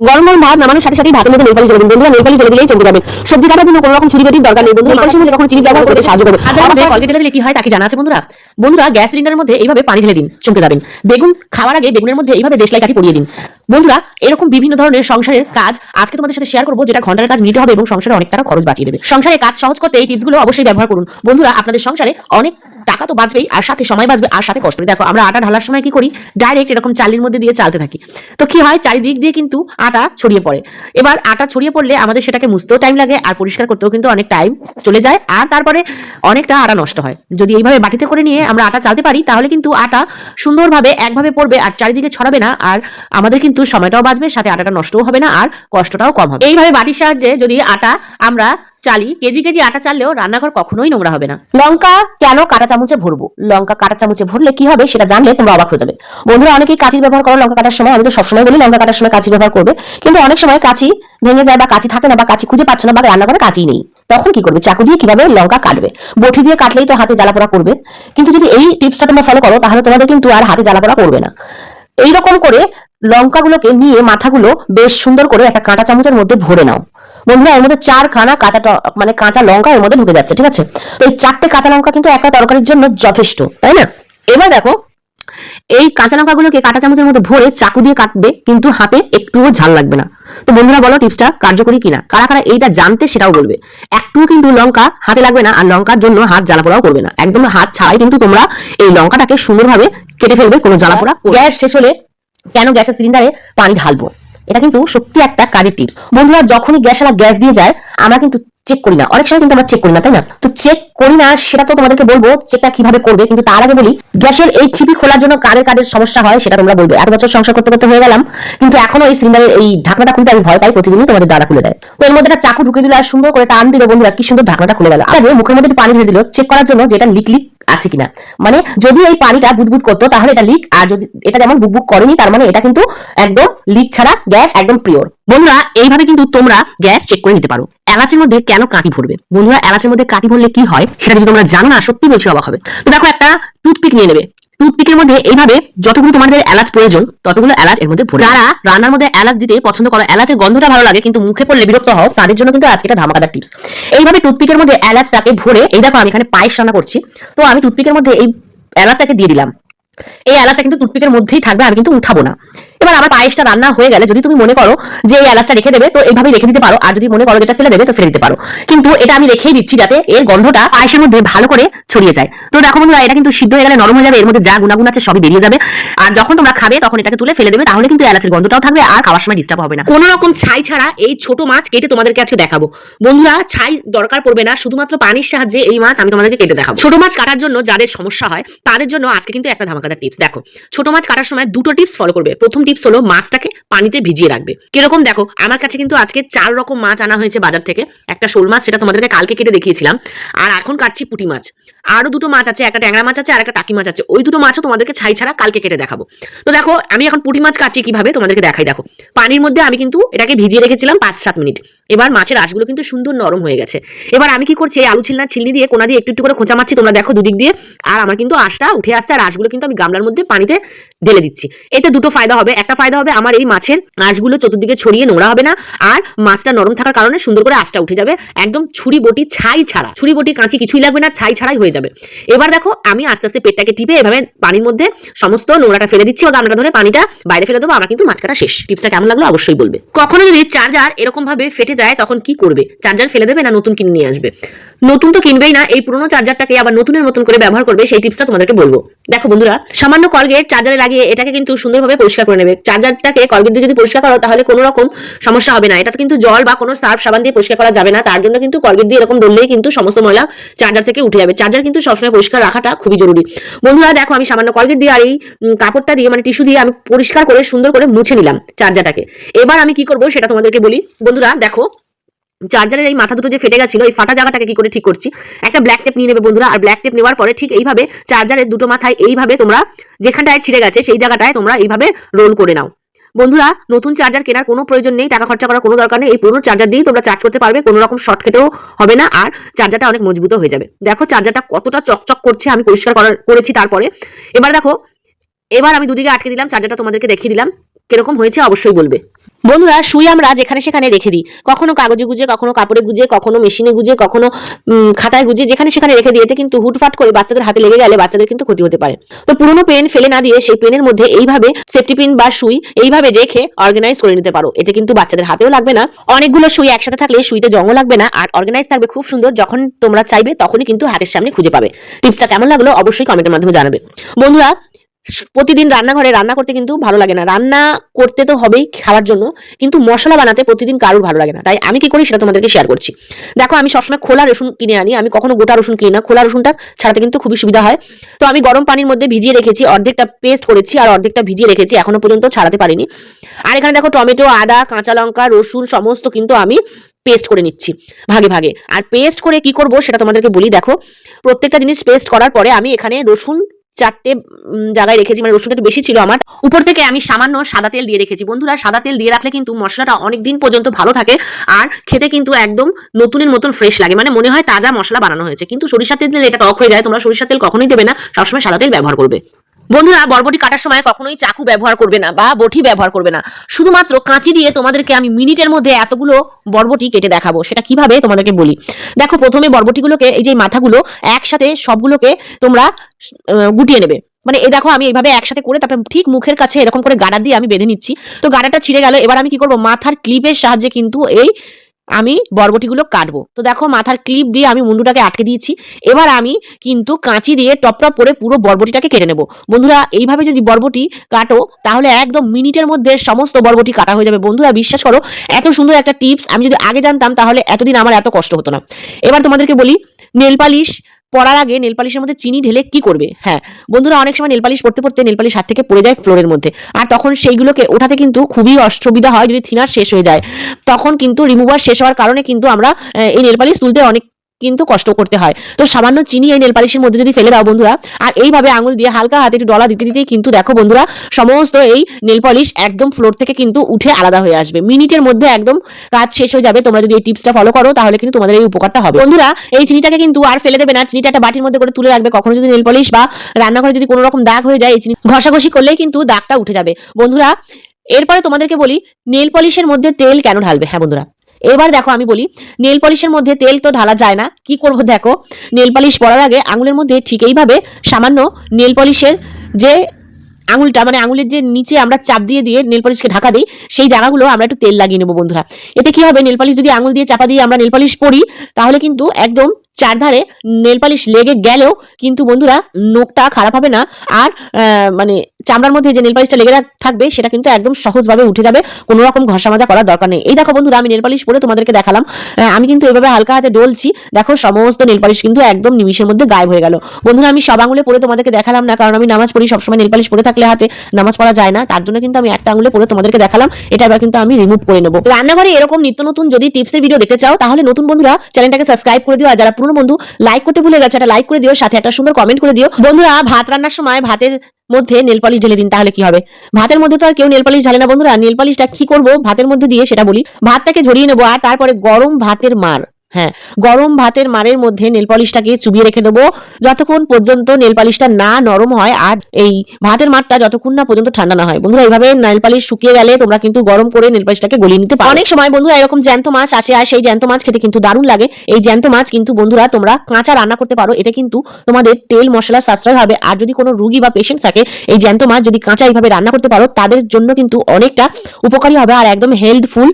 গরম গরম ভাত নামানোর সাথে সাথে ভাতের মধ্যে নেলপালি ঢেলে দিন। বন্ধুরা নেলপালি ঢেলে দিলেই চমকে যাবে। সবজি কাটার জন্য কোনো রকম ছুরি বাটির দরকার নেই। বন্ধুরা মানুষের মধ্যে কখনো চিনি ব্যবহার করতে সাহায্য করবে। মধ্যে কলগেট ঢেলে দিলে কি হয় তা কি জানা আছে বন্ধুরা? বন্ধুরা গ্যাস সিলিন্ডারের মধ্যে এইভাবে পানি ঢেলে দিন চমকে যাবেন। বেগুন খাওয়ার আগে বেগুনের মধ্যে এইভাবে দেশলাই কাঠি পরিয়ে দিন। বন্ধুরা এরকম বিভিন্ন ধরনের সংসারের কাজ আজকে তোমাদের সাথে শেয়ার করব যেটা ঘণ্টার কাজ মিনিটে হবে এবং সংসারে অনেক টাকা খরচ বাঁচিয়ে দেবে। সংসারে কাজ সহজ করতে এই টিপসগুলো অবশ্যই ব্যবহার করুন। বন্ধুরা আপনাদের সংসারে অনেক টাকা তো বাঁচবেই, আর সাথে সময় বাঁচবে, আর সাথে কষ্ট। দেখো, আমরা আটা ঢালার সময় কি করি? ডাইরেক্ট এরকম চালের মধ্যে দিয়ে চালতে থাকি। তো কি হয়? চারিদিক দিয়ে কিন্তু আটা ছড়িয়ে পড়ে। এবার আটা ছড়িয়ে পড়লে আমাদের সেটাকে মুছতেও টাইম লাগে, আর পরিষ্কার করতেও কিন্তু অনেক টাইম চলে যায়, আর তারপরে অনেকটা আটা নষ্ট হয়। যদি এইভাবে বাটিতে করে নিয়ে আমরা আটা চালতে পারি, তাহলে কিন্তু আটা সুন্দরভাবে একভাবে পড়বে, আর চারিদিকে ছড়াবে না, আর আমাদের কিন্তু সময়টাও বাঁচবে, সাথে আটাটা নষ্টও হবে না, আর কষ্টটাও কম হবে। এইভাবে বাটির সাহায্যে যদি আটা আমরা চালি, কেজি কেজি আটা চাললেও রান্নাঘর কখনোই নোংরা হবে না। লঙ্কা কেন কাটা চামচে ভরবো? লঙ্কা কাটা চামচে ভরলে কি হবে সেটা জানলে তোমরা অবাক হয়ে যাবে। বন্ধুরা, অনেকেই কাঁচির ব্যবহার করো লঙ্কা কাটার সময়, আমি তো সবসময় বলি লঙ্কা কাটার সময় কাঁচি ব্যবহার করবে। কিন্তু অনেক সময় কাঁচি ভেঙে যায় বা কাঁচি থাকে না বা কাঁচি খুঁজে পাচ্ছ না বা রান্নাঘরে কাঁচি নেই। তখন কি করবে? চাকু দিয়ে কীভাবে লঙ্কা কাটবে? বটি দিয়ে কাটলেই তো হাতে জ্বালাপোড়া করবে। কিন্তু যদি এই টিপসটা তোমরা ফলো করো, তাহলে তোমাদের কিন্তু আর হাতে জ্বালাপোড়া করবে না। এইরকম করে লঙ্কাগুলোকে নিয়ে মাথাগুলো বেশ সুন্দর করে একটা কাঁটা চামচের মধ্যে ভরে নাও। বন্ধুরা, এর মধ্যে চার খানা কাঁচা মানে কাঁচা লঙ্কা এর মধ্যে ঢুকে যাচ্ছে, ঠিক আছে? তো এই চারটে কাঁচা লঙ্কা কিন্তু একটা তরকারির জন্য যথেষ্ট, তাই না? এবার দেখো, এই কাঁচা লঙ্কাগুলোকে কাঁটা চামচের মধ্যে ভরে চাকু দিয়ে কাটবে, কিন্তু হাতে একটুও ঝাল লাগবে না। তো বন্ধুরা, বলো টিপসটা কার্যকরী কিনা? কারা কারা এইটা জানতে সেটাও বলবে। একটুও কিন্তু লঙ্কা হাতে লাগবে না, আর লঙ্কার জন্য হাত জ্বালাপোড়াও করবে না। একদম হাত ছাড়াই কিন্তু তোমরা এই লঙ্কাটাকে সুন্দরভাবে কেটে ফেলবে, কোনো জ্বালাপোড়া গ্যাস শেষ হলে কেন গ্যাসের সিলিন্ডারে পানি ঢালবো? এটা কিন্তু সত্যি একটা কাজের টিপস বন্ধুরা, যখনই গ্যাস আলা গ্যাস দিয়ে যায়, আমরা কিন্তু চেক করি না। অনেক সময় কিন্তু আমরা চেক করি না, তাই না? তো চেক করি না, সেটা তো তোমাদেরকে বলব চেকটা কীভাবে করবে? কিন্তু তার আগে বলি, গ্যাসের এই ছিপি খোলার জন্য কাদের কাদের সমস্যা হয়, সেটা তোমরা বলবে। এত বছর সংসার করতে করতে হয়ে গেলাম, কিন্তু এখনও এই সিলিন্ডারের এই ঢাকনাটা খুলতে আমি ভয় পাই, প্রতিদিনই তোমাদের দ্বারা খুলে দেয়। তো এর মধ্যে একটা চাকু ঢুকে দিল আর সুন্দর করে টান দিল, বন্ধুরা, কি সুন্দর ঢাকনাটা খুলে গেল। যে মুখের মধ্যে পানি ঢেলে দিল চেক করার জন্য যেটা লিক লিক আছে কিনা। মানে যদি এই পানিটা বুদবুদ করতো, তাহলে এটা লিক আর যদি এটা যেমন বুকবুক করেনি, তার মানে এটা কিন্তু একদম লিক ছাড়া, গ্যাস একদম পিওর বন্ধুরা, এইভাবে কিন্তু তোমরা গ্যাস চেক করে নিতে পারো। এলাচের মধ্যে কেন কাঁটি ভরবে? বন্ধুরা, এলাচের মধ্যে কাঁটি ভরলে কি হয়? সেটা যদি তোমরা জানো না, সত্যি বলছি অবাক হবে। তো দেখো একটা টুথপিক নিয়ে নেবে। টুথপিকের মধ্যে এইভাবে যতগুলো তোমাদের এলাচ প্রয়োজন, ততগুলো এলাচ এর মধ্যে ভরে যারা রান্নার মধ্যে এলাচ দিতে পছন্দ করো, এলাচের গন্ধটা ভালো লাগে, কিন্তু মুখে পড়লে বিরক্ত হও, তাদের জন্য কিন্তু আজকে এটা ধামাকাদার টিপস এইভাবে টুথপিকের মধ্যে এলাচটাকে ভরে, এই দেখো আমি এখানে পায়েস রান্না করছি। তো আমি টুথপিকের মধ্যে এই এলাচটাকে দিয়ে দিলাম। এই এলাচটা কিন্তু টুথপিকের মধ্যেই থাকবে, আমি কিন্তু উঠাবো না। এবার আমার পায়েসটা রান্না হয়ে গেলে, যদি তুমি মনে করো যে এই এলাচটা রেখে দেবে, তো এইভাবে রেখে দিতে পারো। আর যদি মনে করো যেটা ফেলে দেবে, তো ফেলে দিতে পারো। কিন্তু এটা আমি রেখেই দিচ্ছি যাতে এর গন্ধটা পায়েসের মধ্যে ভালো করে ছড়িয়ে যায়। তো দেখো বন্ধুরা, এটা কিন্তু সিদ্ধ হয়ে গেলে, নরম হয়ে যাবে, এর মধ্যে যা গুণাগুণ আছে সবই বেরিয়ে যাবে। আর যখন তোমরা খাবে, তখন এটাকে তুলে ফেলে দেবে, তাহলে কিন্তু এলাচের গন্ধটাও থাকবে, আর খাওয়ার সময় ডিস্টার্ব হবে না। কোনো রকম ছাই ছাড়া এই ছোট মাছ কেটে তোমাদেরকে আজকে দেখাবো। বন্ধুরা, ছাই দরকার পড়বে না, শুধুমাত্র পানির সাহায্যে এই মাছ আমি তোমাদেরকে কেটে দেখাবো। ছোট মাছ কাটার জন্য যাদের সমস্যা হয়, তাদের জন্য আজকে কিন্তু একটা ধামাকাদার টিপস দেখো, ছোট মাছ কাটার সময় দুটো টিপস ফলো করবে। প্রথম টিপস হলো মাছটাকে পানিতে ভিজিয়ে রাখবে। কীরকম দেখো, আমার কাছে কিন্তু আজকে চার রকম মাছ আনা হয়েছে বাজার থেকে। একটা শোল মাছ, সেটা তোমাদেরকে কালকে কেটে দেখিয়েছিলাম। আর এখন কাটছি পুঁটি মাছ। আরও দুটো মাছ আছে, একটা ট্যাংরা মাছ আছে আর একটা টাকি মাছ আছে। ওই দুটো মাছও তোমাদেরকে ছাই ছাড়া কালকে কেটে দেখাবো। তো দেখো, আমি এখন পুঁটি মাছ কাটছি কীভাবে তোমাদেরকে দেখাই। দেখো, পানির মধ্যে আমি কিন্তু এটাকে ভিজিয়ে রেখেছিলাম পাঁচ সাত মিনিট। এবার মাছের আঁশগুলো কিন্তু সুন্দর নরম হয়ে গেছে। এবার আমি কি করছি, এই আলু ছিলনা ছিলনি দিয়ে কোনা দিয়ে একটু একটু করে খোঁচা মারছি। তোমরা দেখো দুদিক দিয়ে। আর আমার কিন্তু আঁশটা উঠে আসছে আর আঁশগুলো কিন্তু আমি গামলার মধ্যে পানিতে ঢেলে দিচ্ছি। এতে দুটো ফায়দা হবে। একটা ফায়দা হবে আমার এই মাছের আঁশগুলো চতুর্দিকে ছড়িয়ে নোংরা হবে না, আর মাছটা নরম থাকার কারণে সুন্দর করে আঁশটা উঠে যাবে। একদম ছুরি বটি ছাই ছাড়া। ছুরি বটি, কাঁচি কিছুই লাগবে না, ছাই ছাড়াই হয়ে যাবে। এবার দেখো, আমি আস্তে আস্তে পেটটাকে টিপে এভাবে পানির মধ্যে সমস্ত নোংরাটা ফেলে দিচ্ছি বা গামলাটা ধরে পানিটা বাইরে ফেলে দেবো। আমার কিন্তু মাছ কাটা শেষ। টিপসটা কেমন লাগল অবশ্যই বলবে। কখনো যদি চার্জার এরকম ভাবে ফেটে যায়, তখন কি করবে? চার্জার ফেলে দেবে না নতুন কিনে নিয়ে আসবে? নতুন তো কিনবেই না, এই পুরোনো চার্জারটাকে আবার নতুনের মতন করে ব্যবহার করবে, সেই টিপসটা তোমাদেরকে বলব। দেখো বন্ধুরা, সামান্য কলগেট চার্জারে লাগিয়ে এটাকে কিন্তু সুন্দরভাবে পরিষ্কার করে নেবে। চার্জারটাকে কলগেট দিয়ে যদি পরিষ্কার করো, তাহলে কোনো রকম সমস্যা হবে না। এটা কিন্তু জল বা কোনো সার্ফ সাবান দিয়ে পরিষ্কার করা যাবে না। তার জন্য কিন্তু কলগেট দিয়ে এরকম ডললেই কিন্তু সমস্ত ময়লা চার্জার থেকে উঠে যাবে। চার্জার কিন্তু সবসময় পরিষ্কার রাখাটা খুবই জরুরি। বন্ধুরা, দেখো, আমি সামান্য কলগেট দিয়ে আর এই কাপড়টা দিয়ে মানে টিস্যু দিয়ে আমি পরিষ্কার করে সুন্দর করে মুছে নিলাম চার্জারটাকে। এবার আমি কি করব সেটা তোমাদেরকে বলি। বন্ধুরা, দেখো চার্জারের এই মাথা দুটো যে ফেটে গেছিল, এই ফাটা জায়গাটাকে কি করে ঠিক করছি? একটা ব্ল্যাক টেপ নিয়ে নেবে বন্ধুরা, আর ব্ল্যাক টেপ নেওয়ার পরে ঠিক এইভাবে চার্জারের দুটো মাথায় এইভাবে তোমরা যেখানটায় ছিঁড়ে গেছে, সেই জায়গাটায় তোমরা এইভাবে রোল করে নাও। বন্ধুরা, নতুন চার্জার কেনার কোনো প্রয়োজন নেই, টাকা খরচা করার কোনো দরকার নেই, এই পুরনো চার্জার দিয়েই তোমরা চার্জ করতে পারবে, কোনো রকম শর্ট খেতেও হবে না, আর চার্জারটা অনেক মজবুত হয়ে যাবে। দেখো চার্জারটা কতটা চকচক করছে, আমি পরিষ্কার করার, করেছি তারপরে। এবার দেখো, এবার আমি দুদিকে আটকে দিলাম চার্জারটা তোমাদেরকে দেখিয়ে দিলাম, কীরকম হয়েছে অবশ্যই বলবে। বন্ধুরা সুই আমরা যেখানে সেখানে রেখে দিই। কখনো কাগজে গুজে, কখনো কাপড়ে গুজে, কখনো মেশিনে গুজে, কখনো খাতায় গুজে, যেখানে সেখানে রেখে এতে কিন্তু হুটফাট করে বাচ্চাদের হাতে লেগে গেলে বাচ্চাদের কিন্তু ক্ষতি হতে পারে। তো পুরোনো পেন ফেলে না দিয়ে সেই পেনের মধ্যে এইভাবে সেফটি পিন বা সুই এইভাবে রেখে অর্গানাইজ করে নিতে পারো। এতে কিন্তু বাচ্চাদের হাতেও লাগবে না। অনেকগুলো সুই একসাথে থাকলে সুইতে জঙ্গ লাগবে না। আর অর্গানাইজ থাকবে খুব সুন্দর। যখন তোমরা চাইবে, তখনই কিন্তু হাতের সামনে খুঁজে পাবে। টিপসটা কেমন লাগল অবশ্যই কমেন্টের মাধ্যমে জানাবে। বন্ধুরা প্রতিদিন রান্নাঘরে রান্না করতে কিন্তু ভালো লাগে না। রান্না করতে তো হবেই খাওয়ার জন্য, কিন্তু মশলা বানাতে প্রতিদিন কারোর ভালো লাগে না। তাই আমি কি করি সেটা তোমাদেরকে শেয়ার করছি। দেখো, আমি সবসময় খোলা রসুন কিনে আনি, আমি কখনো গোটা রসুন কিনি না। খোলা রসুনটা ছাড়াতে কিন্তু খুবই সুবিধা হয়। তো আমি গরম পানির মধ্যে ভিজিয়ে রেখেছি, অর্ধেকটা পেস্ট করেছি আর অর্ধেকটা ভিজিয়ে রেখেছি, এখনও পর্যন্ত ছাড়াতে পারিনি। আর এখানে দেখো টমেটো, আদা, কাঁচা লঙ্কা, রসুন সমস্ত কিন্তু আমি পেস্ট করে নিচ্ছি, ভাগে ভাগে। আর পেস্ট করে কি করব সেটা তোমাদেরকে বলি, দেখো। প্রত্যেকটা জিনিস পেস্ট করার পরে আমি এখানে রসুন চারটে জায়গায় রেখেছি মানে রসুনটা বেশি ছিল আমার। উপর থেকে আমি সামান্য সাদা তেল দিয়ে রেখেছি। বন্ধুরা, সাদা তেল দিয়ে রাখলে কিন্তু মশলাটা অনেক দিন পর্যন্ত ভালো থাকে আর খেতে কিন্তু একদম নতুনের মতন ফ্রেশ লাগে। মানে মনে হয় তাজা মশলা বানানো হয়েছে। কিন্তু সরিষার তেল এটা টক হয়ে যায়। তোমরা সরিষার তেল কখনোই দেবে না। সবসময় সাদা তেল ব্যবহার করবে। বন্ধুরা, বরবটি কাটার সময় কখনোই চাকু ব্যবহার করবে না বা বটি ব্যবহার করবে না। শুধুমাত্র কাঁচি দিয়ে তোমাদেরকে আমি মিনিটের মধ্যে এতগুলো বরবটি কেটে দেখাবো, সেটা কীভাবে তোমাদেরকে বলি। দেখো, প্রথমে বরবটিগুলোকে, এই যে মাথাগুলো, একসাথে সবগুলোকে তোমরা গুটিয়ে নেবে। মানে এই দেখো, আমি এইভাবে একসাথে করে তারপরে ঠিক মুখের কাছে এরকম করে গাড়া দিয়ে আমি বেঁধে নিচ্ছি। তো গাড়াটা ছিঁড়ে গেল, এবার আমি কি করব? মাথার ক্লিপের সাহায্যে কিন্তু এই আমি বরবটিগুলো কাটবো। তো দেখো মাথার ক্লিপ দিয়ে আমি মুন্ডুটাকে আটকে দিয়েছি। এবার আমি কিন্তু কাঁচি দিয়ে টপটপ টপ করে পুরো বরবটিটাকে কেটে নেব। বন্ধুরা, এইভাবে যদি বরবটি কাটো, তাহলে একদম মিনিটের মধ্যে সমস্ত বরবটি কাটা হয়ে যাবে। বন্ধুরা, বিশ্বাস করো, এত সুন্দর একটা টিপস আমি যদি আগে জানতাম, তাহলে এতদিন আমার এত কষ্ট হতো না। এবার তোমাদেরকে বলি, নেল পালিশ পড়ার আগে নেল পালিশের মধ্যে চিনি ঢেলে কি করবে? হ্যাঁ বন্ধুরা অনেক সময় নেল পালিশ পড়তে পড়তে নেল পালিশ হাত থেকে পড়ে যায় ফ্লোরের মধ্যে। আর তখন সেইগুলোকে ওঠাতে কিন্তু খুবই অসুবিধা হয় যদি থিনার শেষ হয়ে যায়। তখন কিন্তু রিমুভার শেষ হওয়ার কারণে কিন্তু আমরা এই নেল পালিশ তুলতে অনেক কিন্তু কষ্ট করতে হয়। তো সামান্য চিনি এই নেল পালিশের মধ্যে যদি ফেলে দাও বন্ধুরা, আর এইভাবে আঙুল দিয়ে হালকা হাতে একটু ডলা দিতে দিতেই কিন্তু দেখো বন্ধুরা, সমস্ত এই নেল পলিশ একদম ফ্লোর থেকে কিন্তু উঠে আলাদা হয়ে আসবে। মিনিটের মধ্যে একদম কাজ শেষ হয়ে যাবে। তোমরা যদি এই টিপসটা ফলো করো, তাহলে কিন্তু তোমাদের এই উপকারটা হবে। বন্ধুরা, এই চিনিটাকে কিন্তু আর ফেলে দেবে না। চিনিটা একটা বাটির মধ্যে করে তুলে রাখবে। কখনো যদি নেল পলিশ বা রান্নাঘরে যদি কোনো রকম দাগ হয়ে যায়, এই চিনি ঘষাঘষি করলেই কিন্তু দাগটা উঠে যাবে। বন্ধুরা, এরপরে তোমাদেরকে বলি নেল পলিশের মধ্যে তেল কেন ঢালবে? হ্যাঁ বন্ধুরা। এবার দেখো আমি বলি, নেল পলিশের মধ্যে তেল তো ঢালা যায় না, কি করব দেখো? নেল পলিশ পরার আগে আঙুলের মধ্যে ঠিক এইভাবে সামান্য নেল পলিশের যে আঙুলটা মানে আঙুলের যে নিচে আমরা চাপ দিয়ে দিয়ে নেল পলিশকে ঢাকা দিই, সেই জায়গাগুলো আমরা একটু তেল লাগিয়ে নেব বন্ধুরা। এতে কি হবে? নেল পলিশ যদি আঙুল দিয়ে চাপা দিয়ে আমরা নেল পলিশ পরি, তাহলে কিন্তু একদম চারধারে নেল পলিশ লেগে গেলেও কিন্তু বন্ধুরা নোকটা খারাপ হবে না। আর মানে চামড়ার মধ্যে যে নেল পালিশটা লেগে থাকবে, সেটা কিন্তু একদম সহজভাবে উঠে যাবে। কোনো রকম ঘষা মাজা করার দরকার নেই। এই দেখো বন্ধুরা, আমি নেল পালিশ পরে তোমাদেরকে দেখালাম। আমি কিন্তু এভাবে হালকা হাতে ডলছি। দেখো, সমস্ত নেল পালিশ কিন্তু একদম নিমিশের মধ্যে গায়েব হয়ে গেল। বন্ধুরা, আমি সব আঙুলে পরে তোমাদেরকে দেখালাম না, কারণ আমি নামাজ পড়ি, সবসময় নেল পালিশ পরে থাকলে হাতে নামাজ পড়া যায় না। তার জন্য কিন্তু আমি একটা আঙুলে পরে তোমাদেরকে দেখালাম। এটা এবার কিন্তু আমি রিমুভ করে নেব। রান্নাঘরে এরকম নিত্য নতুন যদি টিপসের ভিডিও দেখতে চাও, তাহলে নতুন বন্ধুরা চ্যানেলটাকে সাবস্ক্রাইব করে দিও। আর যারা পুরনো বন্ধু লাইক করতে ভুলে গেছে, একটা লাইক করে দিও। সাথে একটা সুন্দর কমেন্ট করে দিও। বন্ধুরা, ভাত রান্নার সময় ভাতের মধ্যে নেলপালিশ ঢেলে দিন, তাহলে কি হবে? ভাতের মধ্যে তো আর কেউ নেলপালিশ ঢালে না বন্ধুরা। নেলপালিশটা কি করব? ভাতের মধ্যে দিয়ে সেটা বলি। ভাতটাকে ঝরিয়ে নেব আর তারপরে গরম ভাতের মার। হ্যাঁ গরম ভাতের মারের মধ্যে নেল পালিশটাকে চুবিয়ে রেখে দেবো। যতক্ষণ পর্যন্ত নেল পালিশটা না নরম হয় আর এই ভাতের মারটা যতক্ষণ না পর্যন্ত ঠান্ডা না হয়। বন্ধুরা, এইভাবে নেল পালিশ শুকিয়ে গেলে তোমরা কিন্তু গরম করে নেল পালিশটাকে গলিয়ে নিতে পারো। অনেক সময় বন্ধুরা এরকম জ্যান্ত মাছ আসে আর সেই জ্যান্ত মাছ খেতে কিন্তু দারুণ লাগে। এই জ্যান্ত মাছ কিন্তু বন্ধুরা তোমরা কাঁচা রান্না করতে পারো। এতে কিন্তু তোমাদের তেল, মশলা সাশ্রয় হবে আর যদি কোনো রুগী বা পেশেন্ট থাকে, এই জ্যান্ত মাছ যদি কাঁচা এইভাবে রান্না করতে পারো, তাদের জন্য কিন্তু অনেকটা উপকারী হবে আর একদম হেলথফুল